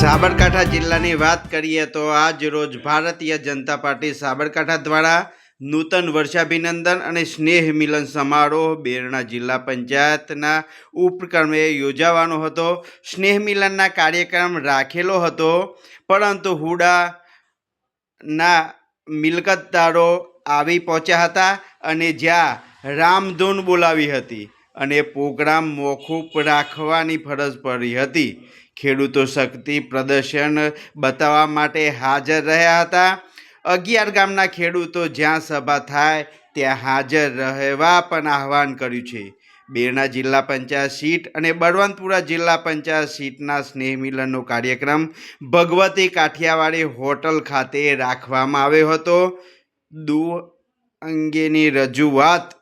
સાબરકાંઠા જિલ્લાની વાત કરીએ તો આજ રોજ ભારતીય જનતા પાર્ટી સાબરકાંઠા દ્વારા નૂતન વર્ષાભિનંદન અને સ્નેહ મિલન સમારોહ બેરણા જિલ્લા પંચાયતના ઉપક્રમે યોજાવાનો હતો. સ્નેહ મિલનના કાર્યક્રમ રાખેલો હતો, પરંતુ હુડાના મિલકતદારો આવી પહોંચ્યા હતા અને જ્યાં રામધૂન બોલાવી હતી. અને પ્રોગ્રામ મોકૂફ રાખવાની ફરજ પડી હતી. ખેડૂતો શક્તિ પ્રદર્શન બતાવવા માટે હાજર રહ્યા હતા. અગિયાર ગામના ખેડૂતો જ્યાં સભા થાય ત્યાં હાજર રહેવા પણ આહવાન કર્યું છે. બેરના જિલ્લા પંચાયત સીટ અને બળવંતપુરા જિલ્લા પંચાયત સીટના સ્નેહ મિલનનો કાર્યક્રમ ભગવતી કાઠિયાવાડી હોટલ ખાતે રાખવામાં આવ્યો હતો. દુ અંગેની રજૂઆત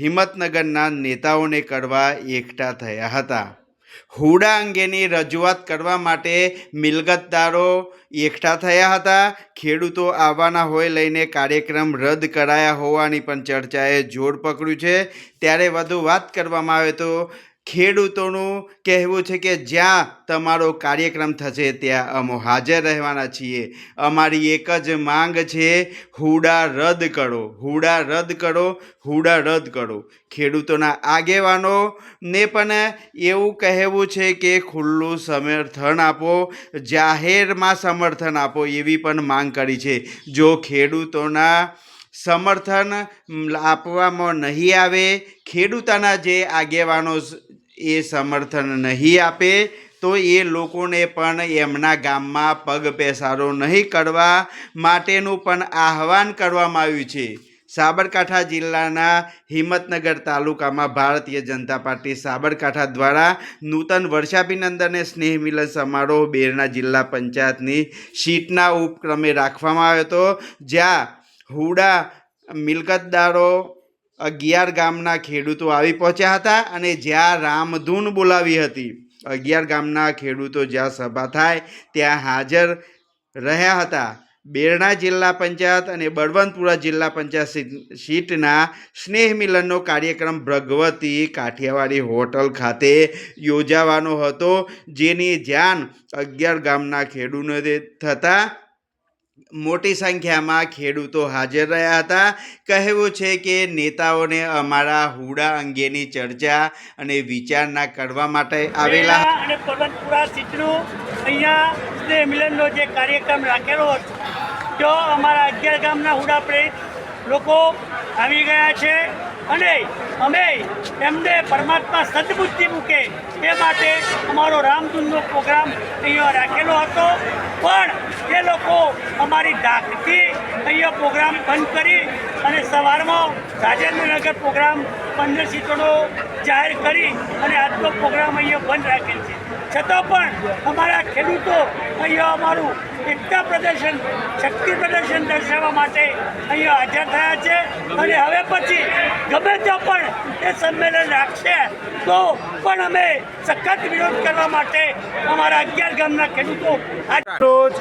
હિંમતનગરના નેતાઓને કરવા એકઠા થયા હતા. હુડા અંગેની રજૂઆત કરવા માટે મિલકતદારો એકઠા થયા હતા. ખેડૂતો આવવાના હોય લઈને કાર્યક્રમ રદ કરાયા હોવાની પણ ચર્ચાએ જોર પકડ્યું છે. ત્યારે વધુ વાત કરવામાં આવે તો ખેડૂતોનું કહેવું છે કે જ્યાં તમારો કાર્યક્રમ થશે, ત્યાં અમે હાજર રહેવાના છીએ. અમારી એક જ માંગ છે, હુડા રદ કરો, હુડા રદ કરો, હુડા રદ કરો. ખેડૂતોના આગેવાનોને પણ એવું કહેવું છે કે ખુલ્લું સમર્થન આપો, જાહેરમાં સમર્થન આપો એવી પણ માંગ કરી છે. જો ખેડૂતોના સમર્થન આપવામાં નહીં આવે, ખેડૂતોના જે આગેવાનો એ સમર્થન નહીં આપે, તો એ લોકોને પણ એમના ગામમાં પગ પેસારો નહીં કરવા માટેનું પણ આહવાન કરવામાં આવ્યું છે. સાબરકાંઠા જિલ્લાના હિંમતનગર તાલુકામાં ભારતીય જનતા પાર્ટી સાબરકાંઠા દ્વારા નૂતન વર્ષાભિનંદન સ્નેહ મિલન સમારોહ બેરના જિલ્લા પંચાયતની સીટના ઉપક્રમે રાખવામાં આવ્યો હતો, જ્યાં હુડા મિલકતદારો અગિયાર ગામના ખેડૂતો આવી પહોંચ્યા હતા અને જ્યાં રામધૂન બોલાવી હતી. અગિયાર ગામના ખેડૂતો જ્યાં સભા થાય ત્યાં હાજર રહ્યા હતા. બેરણા જિલ્લા પંચાયત અને બળવંતપુરા જિલ્લા પંચાયત સીટના સ્નેહ મિલનનો કાર્યક્રમ ભગવતી કાઠિયાવાડી હોટલ ખાતે યોજાવાનો હતો, જેની જાણ અગિયાર ગામના ખેડૂતો થતા મોટી સંખ્યામાં ખેડૂતો હાજર રહ્યા હતા. કહેવું છે કે નેતાઓને અમારા હુડા અંગેની ચર્ચા અને વિચારણા કરવા માટે આવેલા અને પર્વતપુરા સીટનું અહીંયા સ્નેહ મિલનનો જે કાર્યક્રમ રાખેલો હતો તો અમારા અગિયાર ગામના હુડા પ્રેરિત લોકો આવી ગયા છે. અને અમે એમને પરમાત્મા સદબુદ્ધિ મૂકે તે માટે અમારો રામધૂનનો પ્રોગ્રામ અહીંયા રાખેલો હતો. પણ એ લોકો અમારી ધાકથી અહીંયા પ્રોગ્રામ બંધ કરી અને સવારમાં રાજેન્દ્રનગર પ્રોગ્રામ પંદર સીટોનો જાહેર કરી અને આજનો પ્રોગ્રામ અહીંયા બંધ રાખેલ છે. છતાં પણ અમારા ખેડૂતો અહીંયા અમારું એકતા પ્રદર્શન, શક્તિ પ્રદર્શન દર્શાવવા માટે અહીંયા હાજર થયા છે અને હવે પછી ગમે ત્યાં પણ એ સંમેલન રાખશે, તો પણ અમે સખત વિરોધ કરવા માટે અમારા અગિયાર ગામના ખેડૂતો આજ રોજ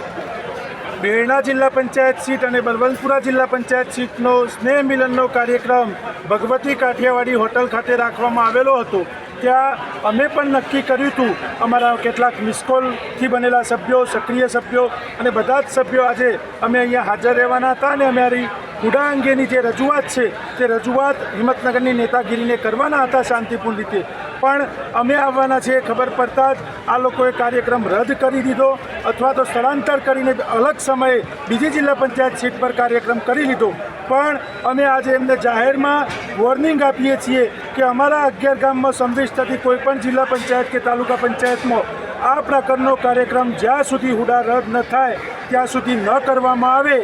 બેરણા જિલ્લા પંચાયત સીટ અને બલવંતપુરા જિલ્લા પંચાયત સીટનો સ્નેહ મિલનનો કાર્યક્રમ ભગવતી કાઠિયાવાડી હોટલ ખાતે રાખવામાં આવેલો હતો. ત્યાં અમે પણ નક્કી કર્યું હતું, અમારા કેટલાક મિસકોલથી બનેલા સભ્યો, સક્રિય સભ્યો અને બધા જ સભ્યો આજે અમે અહીંયા હાજર રહેવાના હતા અને અમારી હુડા અંગેની જે રજૂઆત છે, તે રજૂઆત હિંમતનગરની નેતાગીરીને કરવાના હતા શાંતિપૂર્ણ રીતે. પણ અમે આવવાના છીએ, ખબર પડતા જ આ લોકોએ કાર્યક્રમ રદ કરી દીધો અથવા તો સ્થળાંતર કરીને અલગ સમયે બીજી જિલ્લા પંચાયત સીટ પર કાર્યક્રમ કરી લીધો. પણ અમે આજે એમને જાહેરમાં વોર્નિંગ આપીએ છીએ કે અમારા અગિયાર ગામમાં સમાવેશ થતી કોઈપણ જિલ્લા પંચાયત કે તાલુકા પંચાયતમાં આ પ્રકારનો કાર્યક્રમ જ્યાં સુધી હુડા રદ ન થાય, ત્યાં સુધી ન કરવામાં આવે,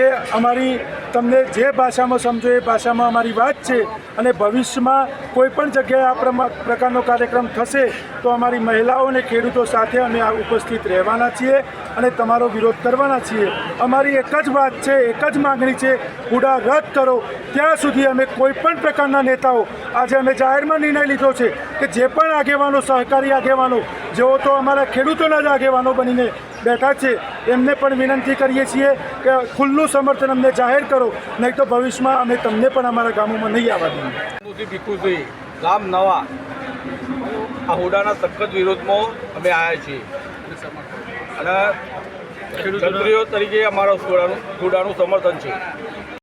એ અમારી તમને જે ભાષામાં સમજો એ ભાષામાં અમારી વાત છે અને ભવિષ્યમાં કોઈ પણ જગ્યાએ આ પ્રકારનો કાર્યક્રમ થશે તો અમારી મહિલાઓ અને ખેડૂતો સાથે અમે આ ઉપસ્થિત રહેવાના છીએ અને તમારો વિરોધ કરવાના છીએ. અમારી એક જ વાત છે, એક જ માગણી છે હુડા રદ કરો. ત્યાં સુધી અમે કોઈ પણ પ્રકારના નેતાઓ, આજે અમે જાહેરમાં નિર્ણય લીધો છે કે જે પણ આગેવાનો, સહકારી આગેવાનો, જેઓ તો અમારા ખેડૂતોના જ આગેવાનો બનીને બેઠા છે એમને પણ વિનંતી કરીએ છીએ કે ખુલ્લું સમર્થન અમને જાહેર કરો નહીં તો ભવિષ્યમાં અમે તમને પણ અમારા ગામોમાં નહીં આવવા દઈએ. ભીખુભાઈ ગામ નવા. આ હોડાના સખત વિરોધમાં અમે આવ્યા છીએ. અને ક્ષત્રિયો તરીકે અમારા હોડાનું હોડાનું સમર્થન છે.